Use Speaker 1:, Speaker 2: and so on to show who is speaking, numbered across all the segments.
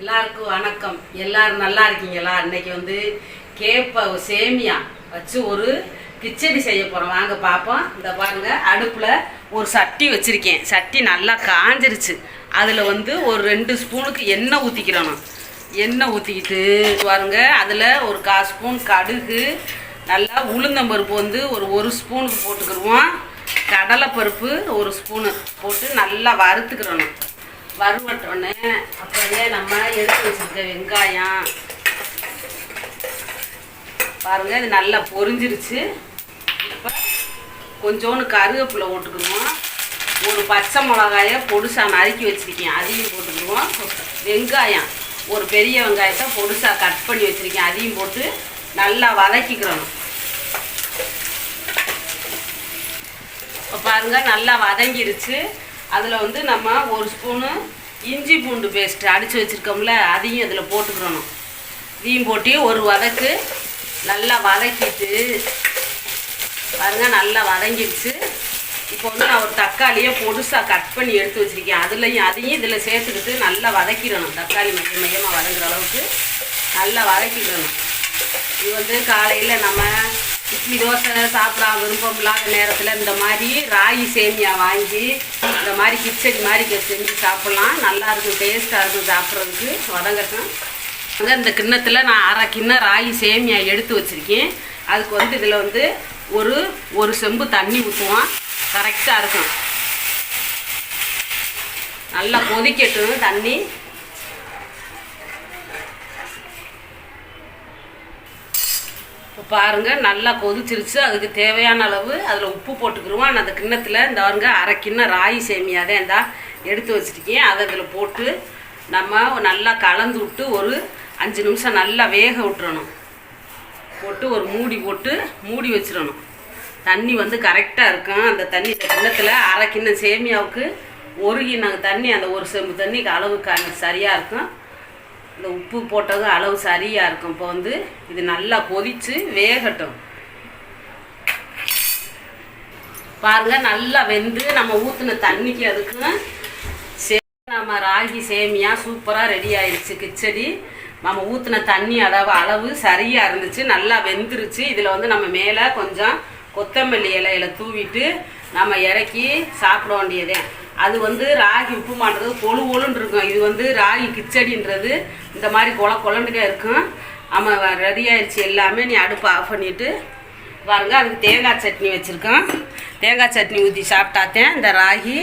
Speaker 1: எல்லாருக்கும் வணக்கம். எல்லாரும் நல்லா இருக்கீங்களா? இன்னைக்கு வந்து கேப்ப சேமியா வச்சு ஒரு கிச்சடி செய்ய போகிறோம் வாங்க பார்ப்போம் இந்த பாருங்க அடுப்பில் ஒரு சட்டி வச்சுருக்கேன். சட்டி நல்லா காஞ்சிருச்சு. அதில் வந்து ஒரு ரெண்டு ஸ்பூனுக்கு எண்ணெய் ஊற்றிக்கிறணும் எண்ணெய் ஊற்றிக்கிட்டு பாருங்க அதில் ஒரு கால் ஸ்பூன் கடுகு நல்லா உளுந்தம்பருப்பு வந்து ஒரு ஒரு ஸ்பூனுக்கு போட்டுக்கிடுவோம். கடலைப்பருப்பு ஒரு ஸ்பூனு போட்டு நல்லா வறுத்துக்கிறணும் வறுவட்டோன்னே அப்படியே நம்ம எடுத்து வச்சிருக்க வெங்காயம். பாருங்க இது நல்லா பொரிஞ்சிருச்சு. இப்போ கொஞ்சோண்டு கருவேப்பிலை போட்டுக்கிடுவோம். ஒரு பச்சை மிளகாயை பொடுசாக நறுக்கி வச்சுருக்கேன். அதையும் போட்டுக்கிடுவோம். வெங்காயம் ஒரு பெரிய வெங்காயத்தை பொடுசாக கட் பண்ணி வச்சிருக்கேன். அதையும் போட்டு நல்லா வதக்கிக்கிறோம் இப்போ பாருங்க நல்லா வதங்கிருச்சு. அதில் வந்து நம்ம ஒரு ஸ்பூனு இஞ்சி பூண்டு பேஸ்ட்டு அடித்து வச்சுருக்கோம்ல அதையும் அதில் போட்டுக்கிறணும் இதையும் போட்டு ஒரு வதக்கு நல்லா வதக்கிட்டு பாருங்க நல்லா வதங்கிடுச்சு. இப்போ வந்து நான் ஒரு தக்காளியை பொடுசாக கட் பண்ணி எடுத்து வச்சுருக்கேன். அதுலேயும் அதையும் இதில் சேர்த்துக்கிட்டு நல்லா வதக்கிடணும். தக்காளி மைய மையமாக வதங்குற அளவுக்கு நல்லா வதக்கிடணும். இது வந்து காலையில் நம்ம இட்லி தோசை சாப்பிட விருப்பம் இல்லாத நேரத்தில் இந்த மாதிரி ராகி சேமியா வாங்கி இந்த மாதிரி கிச்சடி மாதிரி செஞ்சு சாப்பிட்லாம். நல்லா இருக்கும் டேஸ்ட்டாக இருக்கும் சாப்பிட்றதுக்கு. வதங்கட்டும். அங்கே இந்த கிண்ணத்தில் நான் அரை கிண்ணம் ராகி சேமியா எடுத்து வச்சுருக்கேன். அதுக்கு வந்து இதில் வந்து ஒரு ஒரு செம்பு தண்ணி ஊற்றுவோம் கரெக்டாக இருக்கும். நல்லா கொதிக்கட்டும் தண்ணி. இப்போ பாருங்கள் நல்லா கொதிச்சிருச்சு. அதுக்கு தேவையான அளவு அதில் உப்பு போட்டுக்கிருவோம். ஆனால் அந்த கிண்ணத்தில் இந்த பாருங்க அரை கிண்ணம் ராகி சேமியாக தான் இந்தா எடுத்து வச்சுருக்கேன். அதை அதில் போட்டு நம்ம நல்லா கலந்து விட்டு ஒரு அஞ்சு நிமிஷம் நல்லா வேக விட்டுறணும். போட்டு ஒரு மூடி போட்டு மூடி வச்சிடணும். தண்ணி வந்து கரெக்டாக இருக்கும். அந்த தண்ணி கிண்ணத்தில் அரை கிண்ணம் சேமியாவுக்கு ஒரு கிண்ணம் தண்ணி அந்த ஒரு செம்பு தண்ணிக்கு அளவுக்கு சரியாக இருக்கும். இந்த உப்பு போட்டதும் அளவு சரியாக இருக்கும். இப்போ வந்து இது நல்லா கொதித்து வேகட்டும். பாருங்க நல்லா வெந்து நம்ம ஊற்றின தண்ணிக்கு அதுக்கும் சே நம்ம ராகி சேமியா சூப்பராக ரெடி ஆயிடுச்சு கிச்சடி. நம்ம ஊற்றின தண்ணி அதாவது அளவு சரியாக இருந்துச்சு நல்லா வெந்துருச்சு. இதில் வந்து நம்ம மேலே கொஞ்சம் கொத்தமல்லி இலையில தூவிட்டு நம்ம இறக்கி சாப்பிட வேண்டியதே. அது வந்து ராகி உப்பு மாட்டுறது கொழு கொழுன்னு இருக்கும். இது வந்து ராகி கிச்சடின்றது. இந்த மாதிரி கொல கொலண்டுக்கே இருக்கும். ஆமாம் ரெடி ஆயிடுச்சு எல்லாமே. நீ அடுப்பை ஆஃப் பண்ணிவிட்டு பாருங்கள் அதுக்கு தேங்காய் சட்னி வச்சுருக்கோம். தேங்காய் சட்னி ஊற்றி சாப்பிட்டாத்தேன். இந்த ராகி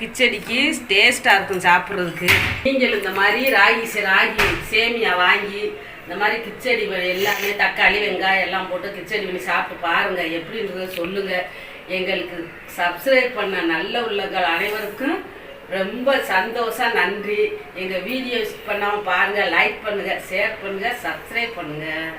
Speaker 1: கிச்சடிக்கு டேஸ்ட்டாக இருக்கும் சாப்பிட்றதுக்கு. நீங்கள் இந்த மாதிரி ராகி ராகி சேமியா வாங்கி இந்த மாதிரி கிச்சடி எல்லாமே தக்காளி வெங்காயம் எல்லாம் போட்டு கிச்சடி பண்ணி சாப்பிட்டு பாருங்கள் எப்படின்றத சொல்லுங்கள் எங்களுக்கு சப்ஸ்கிரைப் பண்ண நல்ல உள்ளங்கள் அனைவருக்கும் ரொம்ப சந்தோஷம் நன்றி. எங்கள் வீடியோஸ் பண்ணாமல் பாருங்கள் லைக் பண்ணுங்கள் ஷேர் பண்ணுங்கள் சப்ஸ்கிரைப் பண்ணுங்கள்